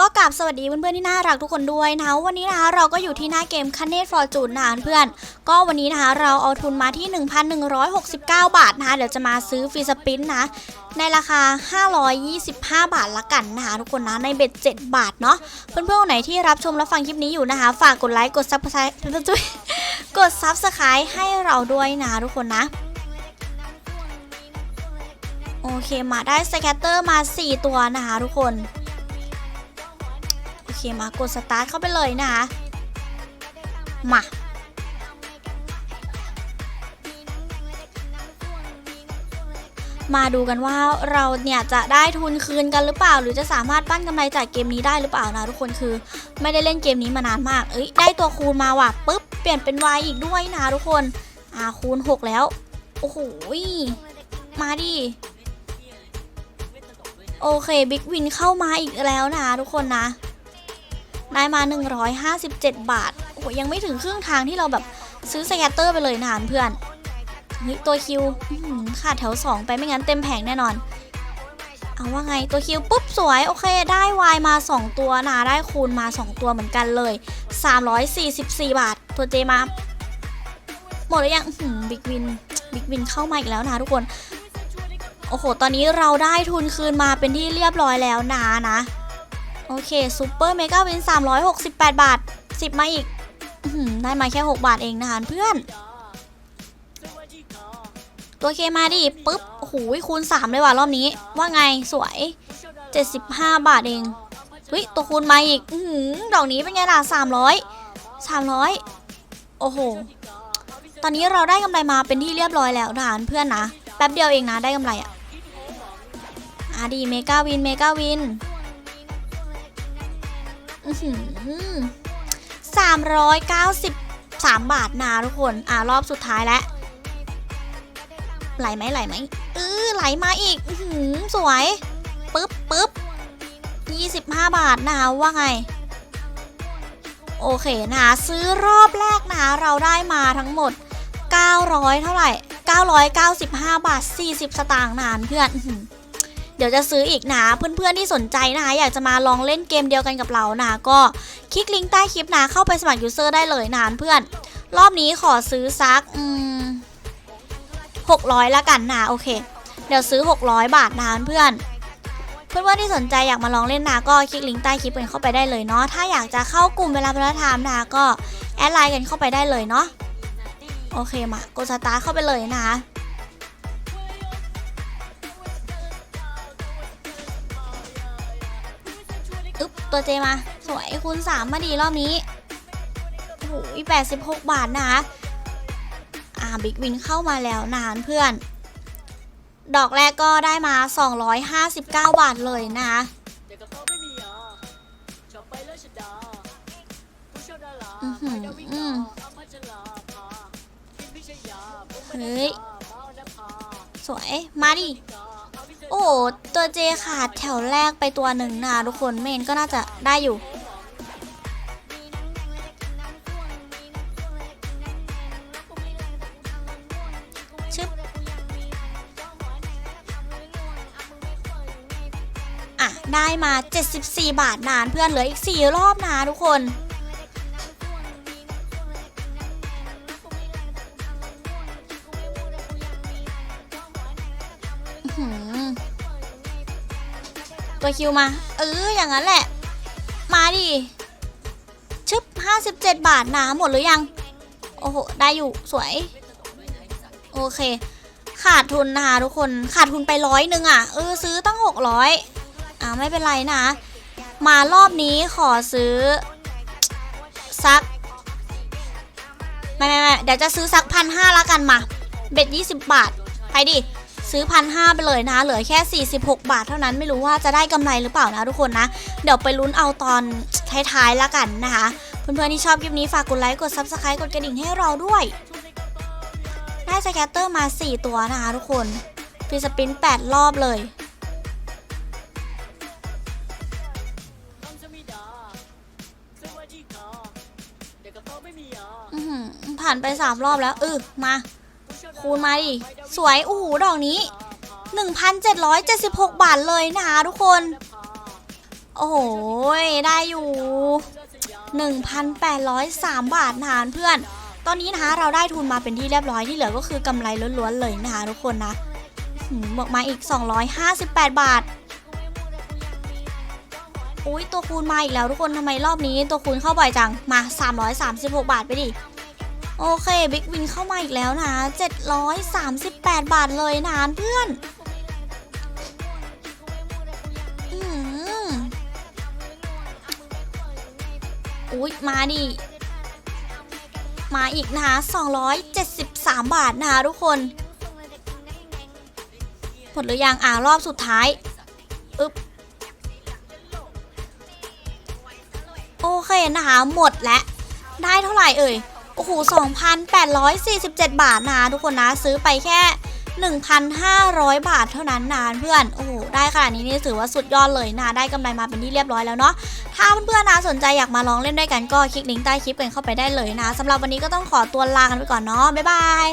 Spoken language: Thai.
ก็กลับสวัสดีเพื่อนๆที่น่ารักทุกคนด้วยนะคะวันนี้นะคะเราก็อยู่ที่หน้าเกมคันเนตฟอร์จูนนะเพื่อน ก็วันนี้นะคะเราเอาทุนมาที่ 1,169 บาทนะคะเดี๋ยวจะมาซื้อฟรีสปินนะในราคา 525 บาทละกันนะคะทุกคนนะในเบ็ด 7 บาทเนาะเพื่อนๆคนไหนที่รับชมและฟังคลิปนี้อยู่นะคะ ฝากกดไลค์กดซับสไครต์กดซับสไครต์ให้เราด้วยนะทุกคนนะโอเคมาได้สแกตเตอร์มา 4 ตัวนะคะทุกคน เคมากดสตาร์ทเข้าไปเลยนะคะมามาดูกันว่าเราเนี่ยจะได้ทุนคืนกันหรือเปล่า หรือจะสามารถปั้นกำไรจากเกมนี้ได้หรือเปล่านะทุกคนคือไม่ได้เล่นเกมนี้มานานมากเอ้ยได้ตัวคูณมาว่ะปุ๊บเปลี่ยนเป็น Y อีกด้วยนะทุกคนอ่าคูณ 6 แล้ว โอ้โหมาดิโอเคบิ๊กวินเข้ามาอีกแล้วนะทุกคนนะ ได้มา 157 บาท โอ้โหยังไม่ถึงครึ่งทางที่เราแบบซื้อสแกตเตอร์ไปเลยนะเพื่อนเฮ้ยตัวคิวขาดแถว 2 ไปไม่งั้นเต็มแผงแน่นอน เอาว่าไงตัวคิวปุ๊บสวย โอเค ได้วายมา 2 ตัวนะได้คูณมา 2 ตัวเหมือนกันเลย 344 บาท ตัวเจมา หมดแล้วยังบิ๊กวินบิ๊กวินเข้ามาอีกแล้วนะทุกคน โอ้โห ตอนนี้เราได้ทุนคืนมาเป็นที่เรียบร้อยแล้วนะนะ โอเคซูเปอร์เมกาวิน 368 บาท 10 มาอีกอได้มาแค่ 6 บาทเองนะคะเพื่อน ตัวเคมาดิปุ๊บโอ้โหคูณ 3 เลยว่ะรอบนี้ ว่าไงสวย 75 บาทเองเฮ้ยตัวคูณมาอีกอื้อหือดอกนี้เป็นไงล่ะ 300 300 โอ้โห ตอนนี้เราได้กำไรมาเป็นที่เรียบร้อยแล้วนะคะเพื่อนนะ แป๊บเดียวเองนะได้กำไรอะอะดีเมกาวินเมกาวิน สามร้อยเก้าสิบสามบาทนะทุกคน อ่ารอบสุดท้ายแล้วไหลไหมไหลไหมเออไหลมาอีกหือสวยปึ๊บปึ๊บยี่สิบห้าบาทนะคะว่าไง โอเคนะคะซื้อรอบแรกนะคะเราได้มาทั้งหมด 900 เท่าไหร่ 995 บาท 40 สตางค์นานเพื่อน เดี๋ยวจะซื้ออีกนะเพื่อนๆที่สนใจนะคะอยากจะมาลองเล่นเกมเดียวกันกับเรานะก็คลิกลิงก์ใต้คลิปนะเข้าไปสมัครยูเซอร์ได้เลยนะเพื่อน รอบนี้ขอซื้อซักหกร้อยละกันนะโอเค เดี๋ยวซื้อ 600 บาทนะเพื่อนเพื่อนๆที่สนใจอยากมาลองเล่นนะก็คลิกลิงก์ใต้คลิปกันเข้าไปได้เลยเนาะ ถ้าอยากจะเข้ากลุ่มเวลาเวลาไทม์นะก็แอดไลน์กันเข้าไปได้เลยเนาะ โอเคมากดสตาร์เข้าไปเลยนะคะ อึ๊บตัวเจมา สวยคูณสามมาดีรอบนี้โอ้โหแปดสิบหกบาทนะคะอ่าบิ๊กวินเข้ามาแล้วนานเพื่อน ดอกแรกก็ได้มา 259 บาทเลยนะคะอื้อหืออืมเฮ้ย สวย มาดิ โอ้ตัวเจขาดแถวแรกไปตัวหนึ่งนะทุกคนเมนก็น่าจะได้อยู่ ชึบ อะ ได้มา 74 บาทนานเพื่อนเหลืออีก 4 รอบนะทุกคน ตัวคิวมา เอออย่างนั้นแหละ มาดิชึบ57 บาทนะหมดหรือยัง โอ้โห ได้อยู่สวย โอเค ขาดทุนนะคะทุกคนขาดทุนไปร้อยหนึ่งอะ เออ ซื้อตั้ง 600อ่าไม่เป็นไรนะ มารอบนี้ขอซื้อ สักไม่ไม่ไม่เดี๋ยวจะซื้อสักพันห้าละกันมา เบ็ดยี่สิบบาท ไปดิ ซื้อพันห้าไปเลยนะ เหลือแค่ 46 บาทเท่านั้นไม่รู้ว่าจะได้กำไรหรือเปล่านะทุกคนนะ เดี๋ยวไปลุ้นเอาตอนท้ายๆแล้วกันนะคะ เพื่อนๆที่ชอบคลิปนี้ฝากกดไลค์กด Subscribe กดกระดิ่งให้เราด้วย ได้สแกตเตอร์มา 4 ตัวนะคะทุกคนฟีสปิน 8 รอบเลยผ่านไป 3 รอบแล้วเออมา คูณมาดิ สวยโอ้โหดอกนี้ 1,776 บาทเลยนะคะทุกคน โอ้โห ได้อยู่ 1,803 บาทนะคะเพื่อน ตอนนี้นะคะเราได้ทุนมาเป็นที่เรียบร้อยที่เหลือก็คือกำไรล้วนๆเลยนะคะทุกคนนะบวกมาอีก 258 บาทอุ้ยตัวคูณมาอีกแล้วทุกคนทำไมรอบนี้ตัวคูณเข้าบ่อยจังมา 336 บาทไปดิ โอเคบิ๊กวินเข้ามาอีกแล้วนะ738 บาทเลยนะเพื่อนอืมอุ๊ยมาดิ มาอีกนะคะ273 บาทนะคะทุกคน หมดหรือยัง อ่ารอบสุดท้าย อึ๊บ โอเคนะคะ หมดแล้ว ได้เท่าไหร่เอ่ย อ้โห 2,847 บาทนะทุกคนนะซื้อไปแค่ 1,500 บาทเท่านั้นนานเพื่อน โอ้โห ได้ขนาดนี้นี่ถือว่าสุดยอดเลยนะ ได้กำไรมาเป็นที่เรียบร้อยแล้วเนาะ ถ้าเพื่อนๆนะสนใจอยากมาลองเล่นด้วยกันก็คลิกลิงก์ใต้คลิปกันเข้าไปได้เลยนะสำหรับวันนี้ก็ต้องขอตัวลากันไปก่อนเนาะ บ๊ายบาย